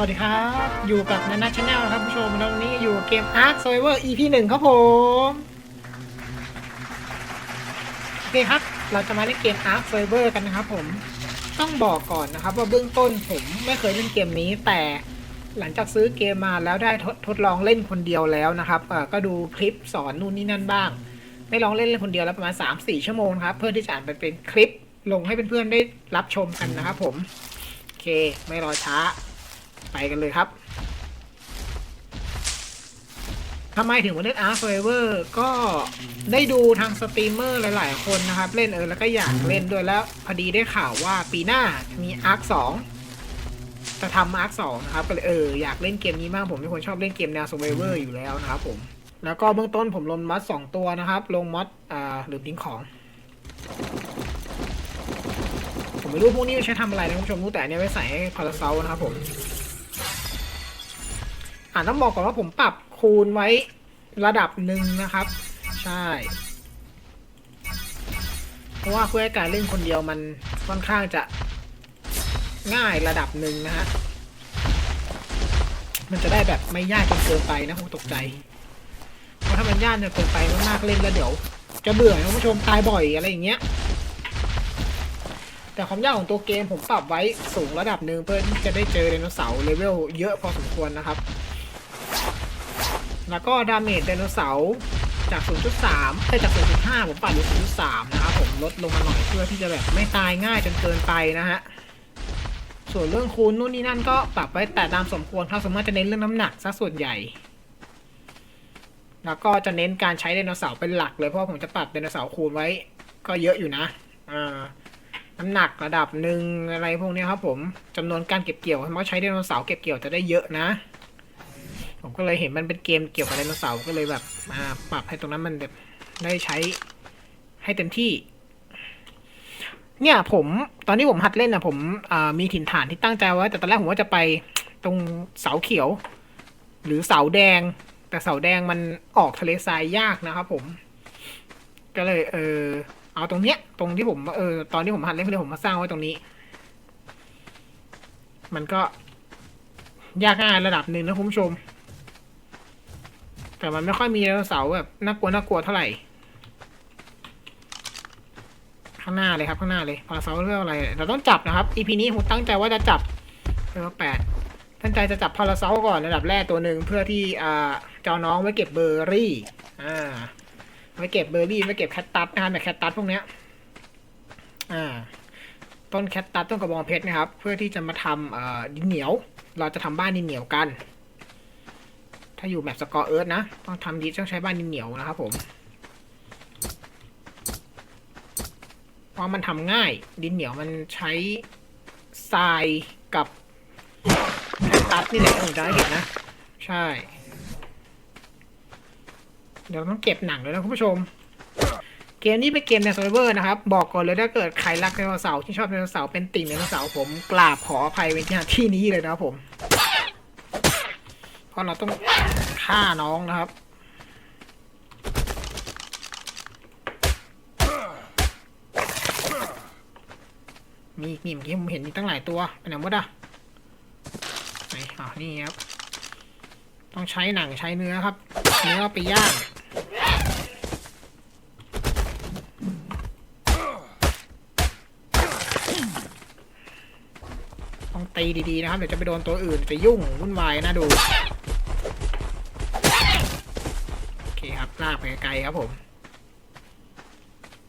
วัสดีครับ อยู่กับนันนัชแนลครับผู้ชมวันนี้อยู่เกม Ark Survivor EP หนึ่งครับผมโอเคครับ เราจะมาเล่นเกม Ark Survivor กันนะครับผมต้องบอกก่อนนะครับ ว่าเบื้องต้นผมไม่เคยเล่นเกมนี้ แต่หลังจากซื้อเกมมาแล้วได้ทดทดลองเล่นคนเดียวแล้วนะครับก็ดูคลิปสอนนู่นนี่นั่นบ้าง ได้ลองเล่นเล่นคนเดียวแล้วประมาณ 3-4 ชั่วโมงครับเพื่อที่จะอ่านไปเป็นคลิปลงให้เพื่อนๆได้รับชมกันนะครับผมโอเค ไม่รอช้า ไปกันเลยครับทำไมถึงมาเล่น Ark Survivor ก็ได้ดูทางสตรีมเมอร์หลาย ๆ คนนะครับ เล่นเออแล้วก็อยากเล่นด้วยแล้ว พอดีได้ข่าวว่าปีหน้าจะมี Ark 2 จะทำ Ark 2 นะครับ ก็เลยเอออยากเล่นเกมนี้มากผมเป็นคนชอบเล่นเกมแนว Survivor อยู่แล้วนะครับผม แล้วก็เบื้องต้นผมลงมอดสองตัวนะครับ ลงมอดอ่าลืมทิ้งของ ผมไม่รู้พวกนี้ใช้ทำอะไรนะคุณผู้ชมรู้แต่เนี้ยไว้ใส่ให้พาราเซลนะครับผม อ่าต้องบอกก่อนว่าผมปรับคูณไว้ระดับหนึ่งนะครับ ใช่ เพราะว่าเพื่อให้การเล่นคนเดียวมันค่อนข้างจะง่ายระดับหนึ่งนะฮะ มันจะได้แบบไม่ยากจนเกินไปนะผมตกใจ เพราะถ้ามันยากจนเกินไปมากๆเล่นแล้วเดี๋ยว จะเบื่อคุณผู้ชมตายบ่อยอะไรอย่างเงี้ย แต่ความยากของตัวเกมผมปรับไว้สูงระดับหนึ่งเพื่อที่จะได้เจอไดโนเสาร์เลเวลเยอะพอสมควรนะครับ แล้วก็ดาเมจไดโนเสาร์จาก 0.3เอ้ยจาก 0.5 ผมปรับอยู่0.3 นะครับผมลดลงมาหน่อยเพื่อที่จะแบบไม่ตายง่ายจนเกินไปนะฮะ ส่วนเรื่องคูณนู่นนี่นั่นก็ปรับไว้แต่ตามสมควรครับสมมติจะเน้นเรื่องน้ำหนักซะส่วนใหญ่ แล้วก็จะเน้นการใช้ไดโนเสาร์เป็นหลักเลยเพราะผมจะปรับไดโนเสาร์คูณไว้ ก็เยอะอยู่นะอ่าน้ำหนักระดับหนึ่งอะไรพวกนี้ครับผมจำนวนการเก็บเกี่ยวเพราะใช้ไดโนเสาร์เก็บเกี่ยวจะได้เยอะนะ ผมก็เลยเห็นมันเป็นเกมเกี่ยวกับไดโนเสาร์ก็เลยแบบมาปรับให้ตรงนั้นมันแบบได้ใช้ให้เต็มที่ เนี่ยผมตอนที่ผมหัดเล่นนะผมมีถิ่นฐานที่ตั้งใจไว้ แต่ตอนแรกผมว่าจะไปตรงเสาเขียว หรือเสาแดง แต่เสาแดงมันออกทะเลทรายยากนะครับผม ก็เลย เออเอาตรงเนี้ย ตรงที่ผมเออตอนที่ผมหัดเล่นเลยผมมาสร้างไว้ตรงนี้ มันก็ยากง่ายระดับหนึ่งนะคุณผู้ชม แต่มันไม่ค่อยมีไดโนเสาร์แบบน่ากลัวน่ากลัวเท่าไหร่ ข้างหน้าเลยครับข้างหน้าเลยพาราเซาเรื่องอะไร เราต้องจับนะครับ EP นี้ผมตั้งใจว่าจะจับเลเวลแปดตั้งใจจะจับพาราเซาก่อนระดับแรกตัวหนึ่งเพื่อที่อ่าจะเอาน้องไว้เก็บเบอร์รี่ อ่า ไว้เก็บเบอร์รี่ไว้เก็บแคตตัสนะครับแบบแคตตัสพวกเนี้ย อ่า ต้นแคตตัสต้นกระบองเพชรนะครับ เพื่อที่จะมาทำดินเหนียว เราจะทำบ้านดินเหนียวกัน ถ้าอยู่แบบสกอร์เอิร์ธนะ ต้องทำดิต้องใช้บ้านดินเหนียวนะครับผมเพราะมันทำง่าย ดินเหนียวมันใช้ทรายกับแคตตัสนี่แหละผมจะให้เห็นนะ ใช่ เดี๋ยวต้องเก็บหนังเลยนะคุณผู้ชม เกมนี้เป็นเกมใน s ซ r v เวอร์นะครับ บอกก่อนเลยถ้าเกิดใครรักไดโนเสาร์ที่ชอบไดโนเสาร์เป็นติ่งไดโนเสาร์ผมกราบขออภัยไว้ที่ที่นี้เลยนะครับผม ราะเราต้องฆ่าน้องนะครับ มีมีเมื่อกี้ผมเห็นมีตั้งหลายตัวไปไหนหมดอะไหนอ๋อนี่ครับ ต้องใช้หนังใช้เนื้อครับ เนื้อไปย่างต้องตีดีๆนะครับ เดี๋ยวจะไปโดนตัวอื่นจะยุ่งวุ่นวายนะดู โอเคครับลากไปไกลๆครับผม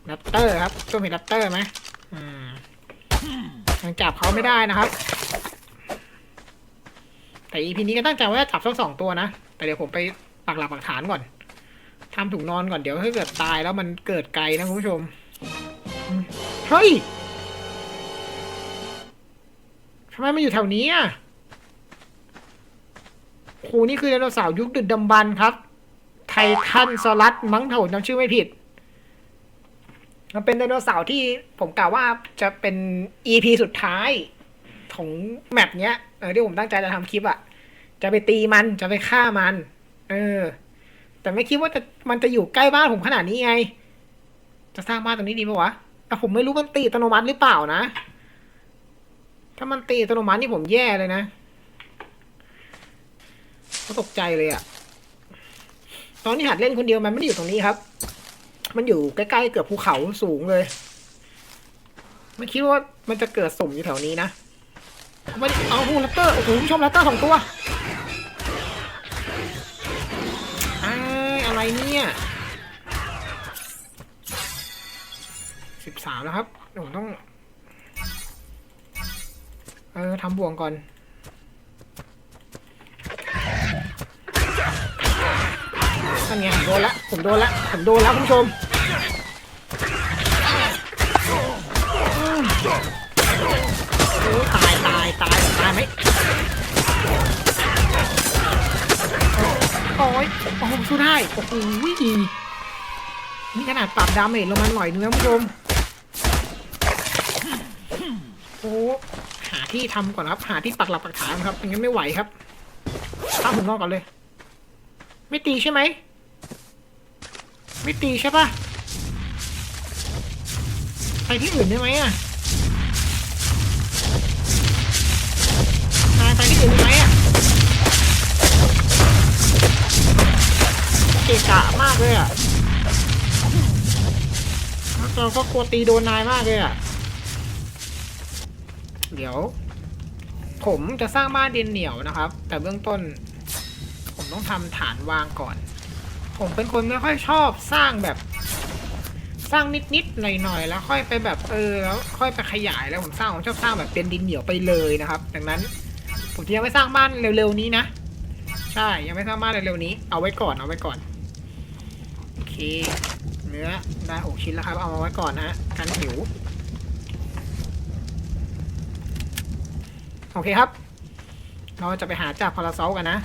แรปเตอร์ครับต้องเห็นแรปเตอร์ไหมอืมยังจับเขาไม่ได้นะครับ แต่ EP นี้ก็ตั้งใจว่าจะจับทั้งสองตัวนะ แต่เดี๋ยวผมไปปักหลักปักฐานก่อนทำถุงนอนก่อนเดี๋ยวถ้าเกิดตายแล้วมันเกิดไกลนะคุณผู้ชม เฮ้ยทำไมมันอยู่แถวนี้อะโหนี่คือไดโนเสาร์ยุคดึกดำบรรพ์ครับ ไททันซอรัสมั้งถ้าผมจำชื่อไม่ผิด มันเป็นไดโนเสาร์ที่ผมกล่าวว่าจะเป็น EP สุดท้ายของแมปเนี้ยเออที่ผมตั้งใจจะทำคลิปอะจะไปตีมันจะไปฆ่ามัน เออ แต่ไม่คิดว่าจะมันจะอยู่ใกล้บ้านผมขนาดนี้ไง จะสร้างบ้านตรงนี้ดีไหมวะแต่ผมไม่รู้มันตีอัตโนมัติหรือเปล่านะ ถ้ามันตีอัตโนมัตินี่ผมแย่เลยนะก็ตกใจเลยอะ อนที่หัดเล่นคนเดียวมันไม่ได้อยู่ตรงนี้ครับ มันอยู่ใกล้ๆเกือบภูเขาสูงเลยไม่คิดว่ามันจะเกิดสุ่มอยู่แถวนี้นะม่ได้เอาหูแรปเตอร์ โอ้โหผู้ชมแรปเตอร์สองตัวอะไรเนี่ยสิบสามแล้วครับผมต้อง เออทำบ่วงก่อน นั่นไงผมโดนละผมโดนละผมโดนแล้วคุณผู้ชมโอ้ตายตายตายตายไหมโอ้ยโอ้โหสู้ได้โอ้โหนี่ขนาดปรับดาเมจลงมาหน่อยนึงนะคุณผู้ชมโอ้หาที่ทำก่อนครับหาที่ปักหลักปักฐานครับอย่งั้นไม่ไหวครับข้ามผมนอกก่อนเลย ไม่ตีใช่ไหม ไม่ตีใช่ปะไปที่อื่นได้ไหมอะนายไปที่อื่นได้ไหมอะเกะกะมากเลยอะเราก็กลัวตีโดนนายมากเลยอะ เดี๋ยว ผมจะสร้างบ้านดินเหนียวนะครับ แต่เบื้องต้น ผมต้องทำฐานวางก่อน ผมเป็นคนไม่ค่อยชอบสร้างแบบ สร้างนิดๆหน่อยๆแล้วค่อยไปแบบเออแล้วค่อยไปขยายแล้วผมสร้างผมชอบสร้างแบบเป็นดินเหนียวไปเลยนะครับดังนั้น ผมจะยังไม่สร้างบ้านเร็วๆนี้นะใช่ยังไม่สร้างบ้านเร็วๆนี้ เอาไว้ก่อนเอาไว้ก่อนโอเคเนื้อได้หกชิ้นแล้วครับ เอามาไว้ก่อนนะฮะกันหิวโอเคครับ เราจะไปหาจับพาราเซลกันนะ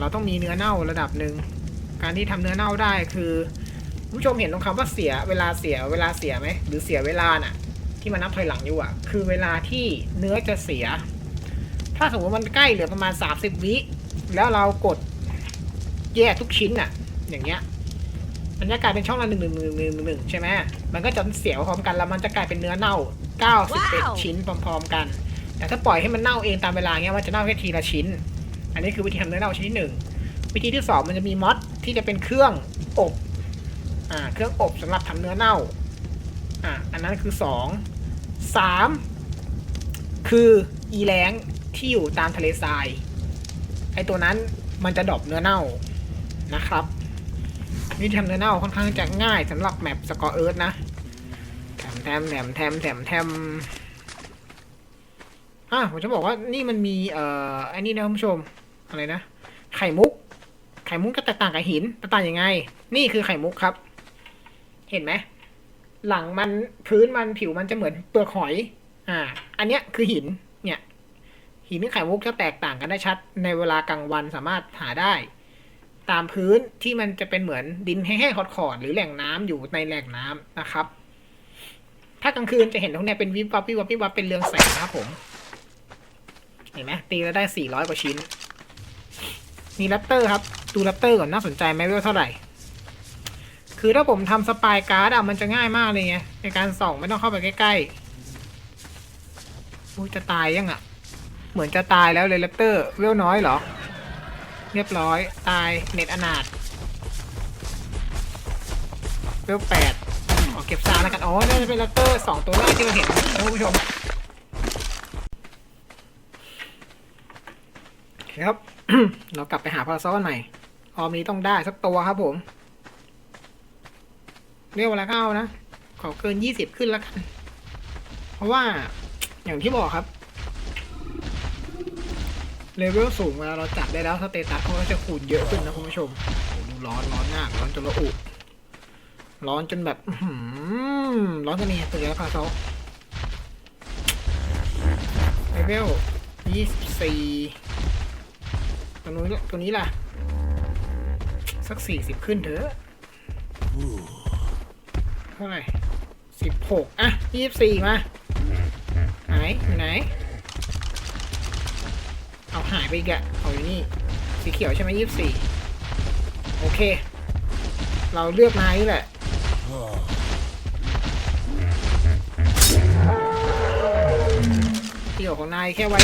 เราต้องมีเนื้อเน่าระดับหนึ่งการที่ทำเนื้อเน่าได้คือผู้ชมเห็นตรงคำว่าเสียเวลาเสียเวลาเสียไหมหรือเสียเวลาน่ะ ที่มันนับถอยหลังอยู่อะ คือเวลาที่เนื้อจะเสีย ถ้าสมมติมันใกล้เหลือประมาณ 30 วิแล้วเรากดแยกทุกชิ้นน่ะ อย่างเงี้ยมันจะกลายเป็นช่องละหนึ่งหนึ่งหนึ่งหนึ่งหนึ่งใช่ไหมมันก็จะเสียพร้อมกันแล้วมันจะกลายเป็นเนื้อเน่า91ชิ้นพร้อม ๆ กัน แต่ถ้าปล่อยให้มันเน่าเองตามเวลาเงี้ยมันจะเน่าแค่ทีละชิ้น อันนี้คือวิธีทำเนื้อเน่าชนิดหนึ่ง วิธีที่สองมันจะมีมอสที่จะเป็นเครื่องอบอ่าเครื่องอบสำหรับทำเนื้อเน่าอ่าอันนั้นคือสองสามคืออีแรงที่อยู่ตามทะเลทรายไอตัวนั้นมันจะดอปเนื้อเน่านะครับวิธีทำเนื้อเน่าค่อนข้างจะง่ายสำหรับแมปสกอร์เอิร์ธนะแถมแถมแถมแถมแถมแถมอะผมจะบอกว่านี่มันมีเอ่อไอ้นี่นะคุณผู้ชม อะไรนะ ไข่มุก ไข่มุกก็แตกต่างกับหินแตกต่างยังไง นี่คือไข่มุกครับ เห็นไหมหลังมันพื้นมันผิวมันจะเหมือนเปลือกหอย อ่า อันเนี้ยคือหิน เนี่ย หินกับไข่มุกจะแตกต่างกันได้ชัด ในเวลากลางวันสามารถหาได้ ตามพื้นที่มันจะเป็นเหมือนดินแห้งๆขอดๆหรือแหล่งน้ำอยู่ในแหล่งน้ำนะครับ ถ้ากลางคืนจะเห็นตรงเนี้ยเป็นวิบวับวิบวับวิบวับเป็นเรืองแสงนะครับผม เห็นไหมตีแล้วได้400กว่าชิ้น มีแรปเตอร์ครับ ดูแรปเตอร์ก่อนน่าสนใจไหมเวลเท่าไหร่ คือถ้าผมทำสปายการ์ดอะมันจะง่ายมากเลยไงในการส่องไม่ต้องเข้าไปใกล้ๆอุ้จะตายยังอะเหมือนจะตายแล้วเลยแรปเตอร์เวลน้อยเหรอ เรียบร้อยตายเน็ตอนาถเวลแปดขอเก็บซาแล้วกัน อ๋อ น่าจะเป็นแรปเตอร์สองตัวแรกที่เราเห็นนะท่านผู้ชมครับ เรากลับไปหาพาราซอนใหม่ ออมนี้ต้องได้สักตัวครับผมเรียกว่าแล้วก็เอานะ ขอเกินยี่สิบขึ้นแล้วกัน เพราะว่าอย่างที่บอกครับ เลเวลสูงเวลาเราจับได้แล้วสเตตัสเขาก็จะคูณเยอะขึ้นนะคุณผู้ชมดูร้อนร้อนมากร้อนจนระอุร้อนจนแบบร้อนกันนี่ตัวเดียวพาราซอนเลเวลยี่สิบสี่ ตัวนู้นตัวนี้ล่ะ สักสี่สิบขึ้นเถอะเท่าไหร่สิบหกอะยี่สิบสี่มา ไหนอยู่ไหน เอาหายไปอีกอะเอาอยู่นี่ สีเขียวใช่ไหมยี่สิบสี่โอเค เราเลือกนายนี่แหละเกี่ยวของนายแค่ไว้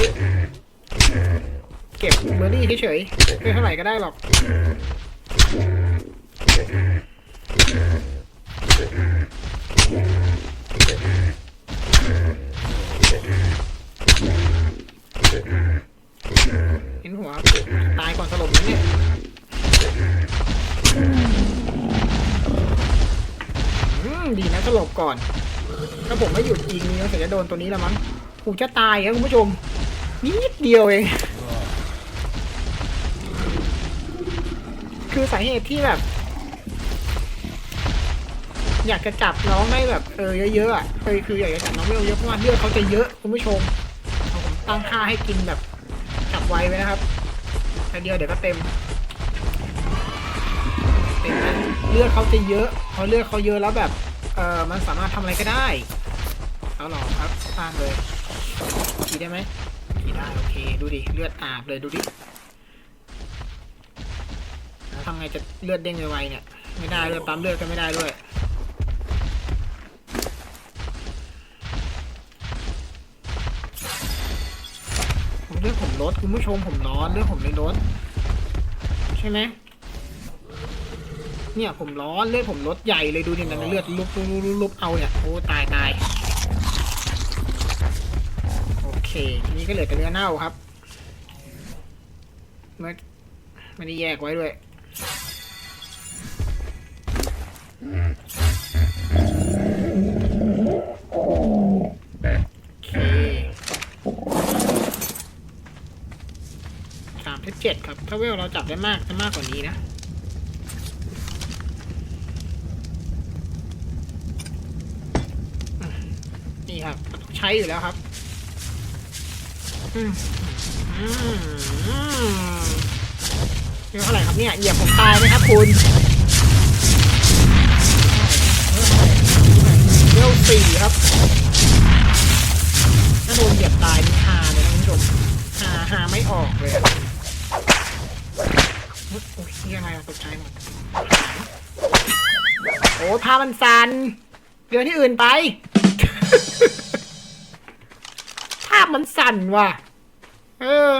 ก็บเบอร์รี่เฉยๆไม่เท่าไหร่ก็ได้หรอก เห็นหัว ตายก่อนสลบนะเนี่ยดีนะสลบก่อน ถ้าผมไม่หยุดยิงนี่ก็จะโดนตัวนี้ล้วมั้งกูจะตายครับคุณผู้ชมนิดเดียวเอง คือสาเหตุที่แบบ อยากจะจับน้องได้แบบเออเยอะๆอะคือคืออยากจะจับน้องไม่เยอะเพราะว่าเลือดเขาจะเยอะคุณผู้ชมเอาผมตั้งค่าให้กินแบบจับไวไว้นะครับแต่เดียวเดี๋ยวก็เต็มเต็มนะเลือดเขาจะเยอะพอเลือดเขาเยอะแล้วแบบเออมันสามารถทำอะไรก็ได้เอาหรอครับสร้างเลยขี่ได้ไหมขี่ได้โอเค ดูดิเลือดอาบเลยดูดิ ไงจะเลือดเด้งไวๆเนี่ย ไม่ได้เลยปั๊มเลือดก็ไม่ได้ด้วยผมเลือดผมลดคุณผู้ชมผมร้อนเลือดผมเลยลดใช่ไหมเนี่ยผมร้อนเลือดผมลดใหญ่เลยดูดินั่นนะเลือดลุบลุลุบลุบลุบเอาเนี่ยโอ้ตายตายโอเคทีนี้ก็เหลือแต่เนื้อเน่าครับไม่ไม่ได้แยกไว้ด้วย โอเคสามที่เจ็ดครับ ถ้าเวลเราจับได้มากจะมากกว่านี้นะนี่ครับใช้อยู่แล้วครับอืมอืมอืมนี่เท่าไหร่ครับเนี่ยเหยียบผมตายไหมครับคุณ เวลสี่ครับถ้าโดนเหยียบตายนี่ฮาเลยนะคุณผู้ชมฮาฮาไม่ออกเลยอะโอ้ยนี่อะไรอะตกใจหมดโอ้พามันสันเดือนที่อื่นไป ภาพมันสั่นว่ะ เออ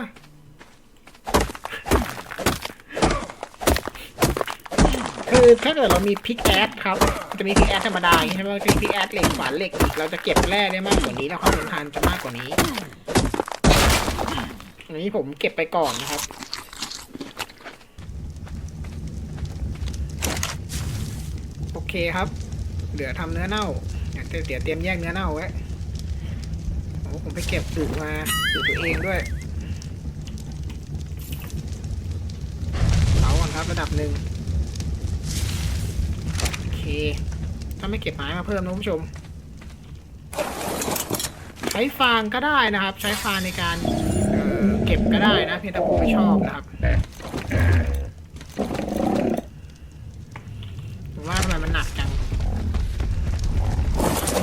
คือถ้าเกิดเรามีพิกแอดครับ จะมีพิกแอดธรรมดาใช่ไหมจะมีพิกแอดเหล็กขวานเหล็กอีกเราจะเก็บแร่ได้มากกว่านี้แล้วความทนทานจะมากกว่านี้อันนี้ผมเก็บไปก่อนนะครับโอเคครับ เหลือทำเนื้อเน่าเดี๋ยวเดี๋ยวเตรียมแยกเนื้อเน่าไว้โอ้ผมไปเก็บดูมาดูตัวเองด้วยเผาก่อนครับระดับหนึ่ง ถ้าไม่เก็บไม้มาเพิ่มนะคุณผู้ชม ใช้ฟางก็ได้นะครับ ใช้ฟางในการเเก็บก็ได้นะเพียงแต่ผมไม่ชอบนะครับผมว่าทำไมมันหนักจัง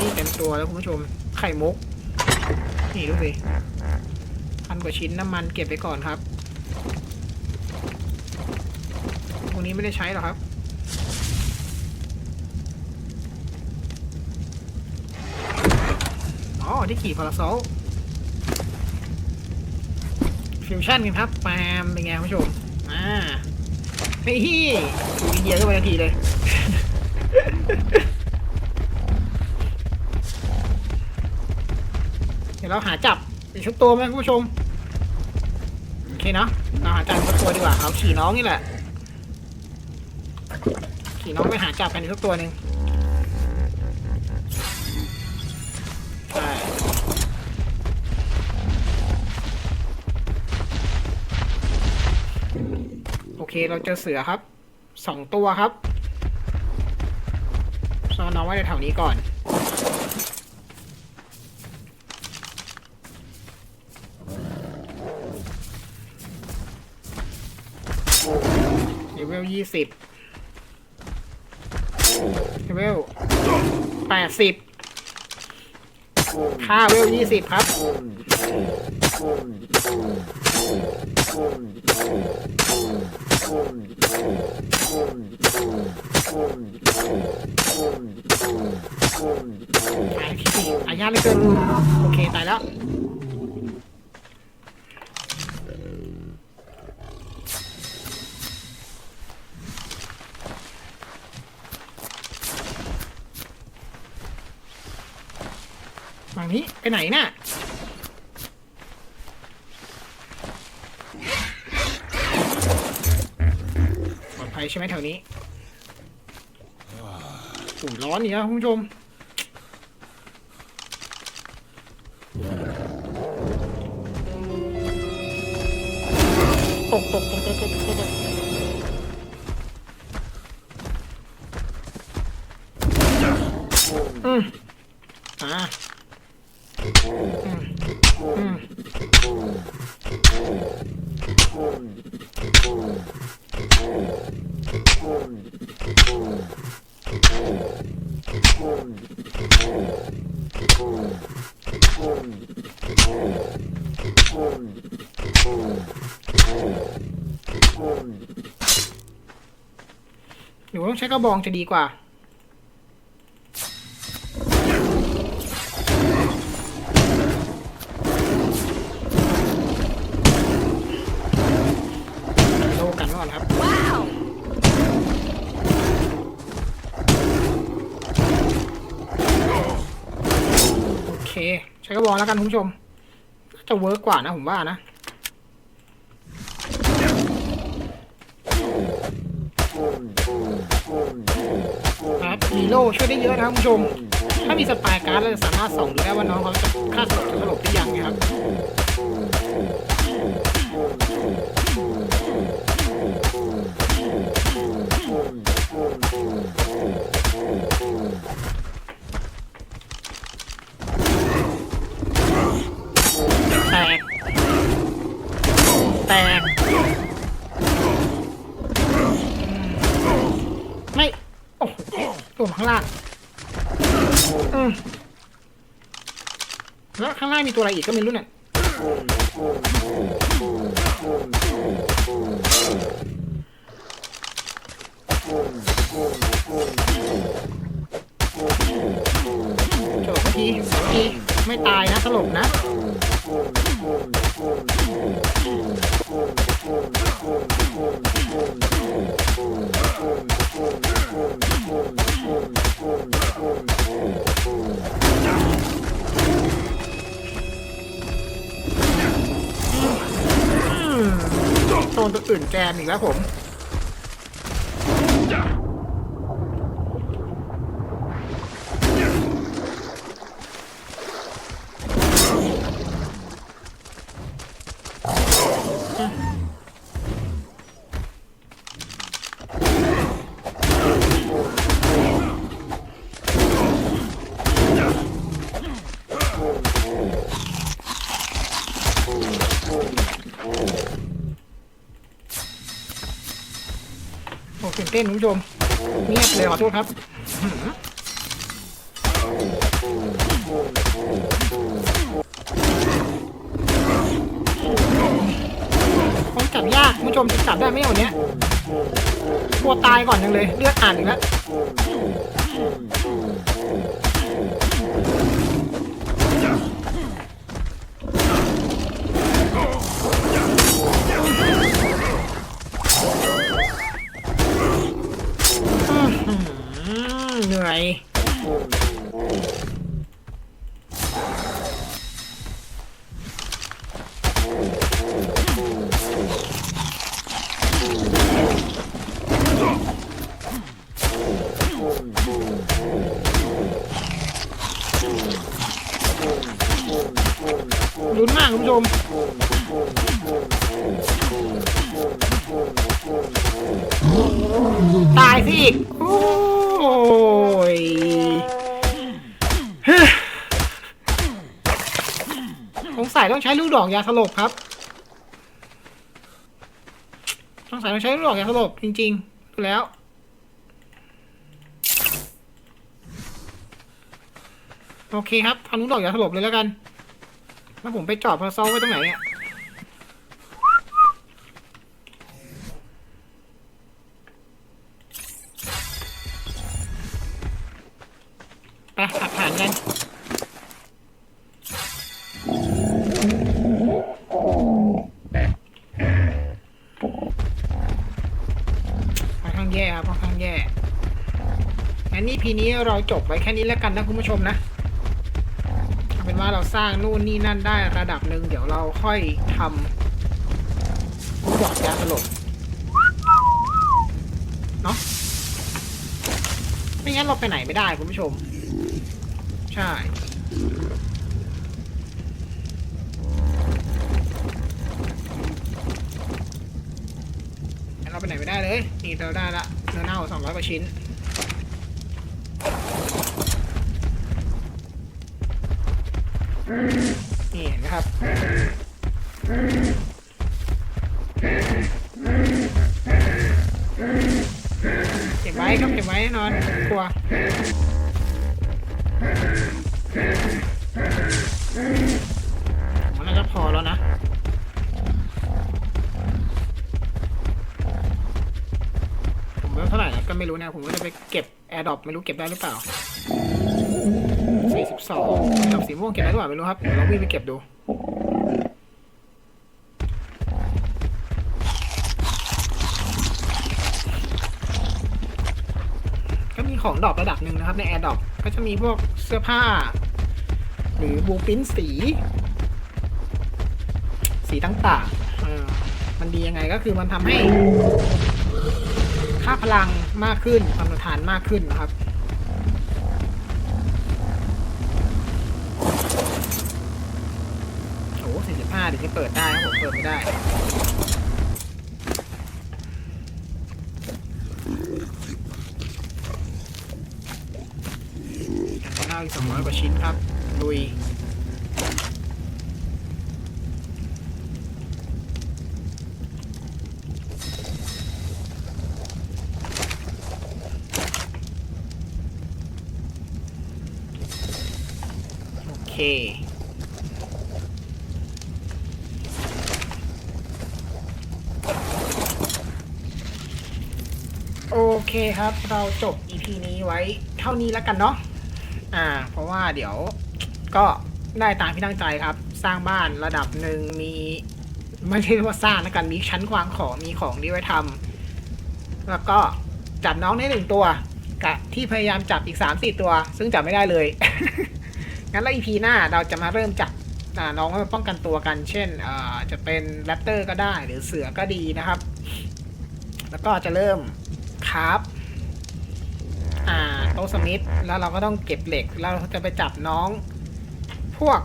นี่เต็มตัวแล้วคุณผู้ชม ไข่มุก นี่ดูสิพันกว่าชิ้นน้ำมันเก็บไปก่อนครับพวกนี้ไม่ได้ใช้หรอครับ ที่ขี่พาราโซลฟิวชั่นกันครับแปมเป็นไงคุณผู้ชมอ่าเฮ้ยดูอินเดียก็ไปทันทีเลยเดี๋ยวเราหาจับอีกสักตัวไหมคุณผู้ชมโอเคเนาะเราหาจับอีกตัวดีกว่าเอาขี่น้องนี่แหละขี่น้องไปหาจับกันอีกสักตัวหนึ่ง เคเราเจอเสือครับสองตัวครับซ่อนน้องไว้ในแถวนี้ก่อนเลเวลยี่สิบเลเวลแปดสิบค่าเวลยี่สิบครับ ตายพี่ตายยากเหลยเกินโอเค ตายแล้ว ฝั่งนี้ ไปไหนน่ะ ใช่ไหมแถวนี้โอ้ยร้อนนี่นะคุณผู้ชมตกตกตกตกตกตกตกอืมอ่าอืมอืม หรือว่าต้องใช้กระบองจะดีกว่า โลกันก่อนครับ โอเค ใช้กระบองแล้วกันคุณผู้ชม น่าจะเวิร์กกว่านะผมว่านะ ครับมีโล่ช่วยได้เยอะนะครับคุณผู้ชม ถ้ามีสปายการ์ดเราจะสามารถส่องดูได้ว่าน้องเขาจะฆ่าสลบหรือสลบหรือยังนะครับ ตัวอะไรอีกก็ไม่รู้เนี่ย อื่นแกนอีกแล้วผม โอ้ตื่นเต้นคุณผู้ชมเงียบเลยขอโทษครับผมจับยากคุณผู้ชมจะจับได้ไหมวันเนี้ยกลัวตายก่อนยังเลย เลือดอ่านอีกแล้ว หนื่อย ต้องใช้ลูกดอกยาสลบครับสงใสัยต้องใช้ลูกดอกยาสลบจริงๆดูแล้วโอเคครับทำลูกดอกยาสลบเลยแล้วกัน แล้วผมไปจอดพาซอลไว้ตรงไหนเนี่ยไปขับผ่านกัน เราจบไว้แค่นี้แล้วกันนะคุณผู้ชมนะเป็นว่าว่าเราสร้างนู่นนี่นั่นได้ระดับหนึ่งเดี๋ยวเราค่อยทำลูกดอกยาสลบเนาะไม่งั้นเราไปไหนไม่ได้คุณผู้ชม ใช่เราไปไหนไม่ได้เลย นี่เราได้ละเนื้อเน่าสองร้อยกว่าชิ้น นี่เห็นไหมครับ เก็บไว้ครับเก็บไว้แน่นอนกลัวมันน่าจะพอแล้วนะผมว่าเท่าไหร่ก็ไม่รู้นะ ผมก็จะไปเก็บแอร์ดรอปไม่รู้เก็บได้หรือเปล่า 42กับสีม่วงเก็บได้หรือเปล่าไม่รู้ครับเดี๋ยวเราวิ่งไปเก็บดูก็มีของดรอประดับหนึ่งนะครับ ในแอร์ดรอปก็จะมีพวกเสื้อผ้า หรือบูปิ้นสี สีต่างๆมันดียังไงก็คือมันทำให้ ค่าพลังมากขึ้นความทนทานมากขึ้นนะครับ สี่เปิดได้ครับผมเปิดไม่ได้กันข้าวอีกสองร้อยกว่าชิ้นครับ ลุย โอเค โอ เคครับ เราจบ EP นี้ไว้เท่านี้แล้วกันเนาะอ่า เพราะว่าเดี๋ยวก็ได้ตามที่ตั้งใจครับ สร้างบ้านระดับหนึ่งมีไม่ใช่ว่าสร้างนะกันมีชั้นวางของมีของที่ไว้ทำแล้วก็จับน้องได้หนึ่งตัวกะที่พยายามจับอีกสามสี่ตัว ซึ่งจับไม่ได้เลย งั้นแล้ว EP หน้าเราจะมาเริ่มจับน้องไว้ป้องกันตัวกัน เช่นจะเป็นแรปเตอร์ก็ได้หรือเสือก็ดีนะครับ แล้วก็จะเริ่ม คราฟอ่าโต๊ะสมิธแล้วเราก็ต้องเก็บเหล็กแล้วเราจะไปจับน้อง พวก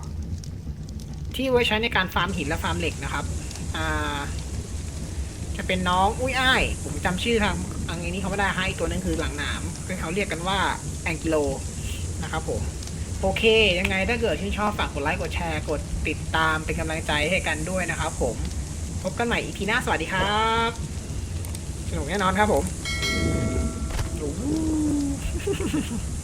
ที่ไว้ใช้ในการฟาร์มหินและฟาร์มเหล็กนะครับ อ่า จะเป็นน้องอุ้ยอ้าย ผมจำชื่อทางอังนี้เขาไม่ได้ให้ตัวนึงคือหลังหนามคือเขาเรียกกันว่าแองกิโลนะครับผมโอเค ยังไงถ้าเกิดที่นชอบฝากกดไลค์กดแชร์กดติดตามเป็นกำลังใจให้กันด้วยนะครับผม พบกันใหม่อีพีหน้าสวัสดีครับ สนุกแน่นอนครับผม Ooh.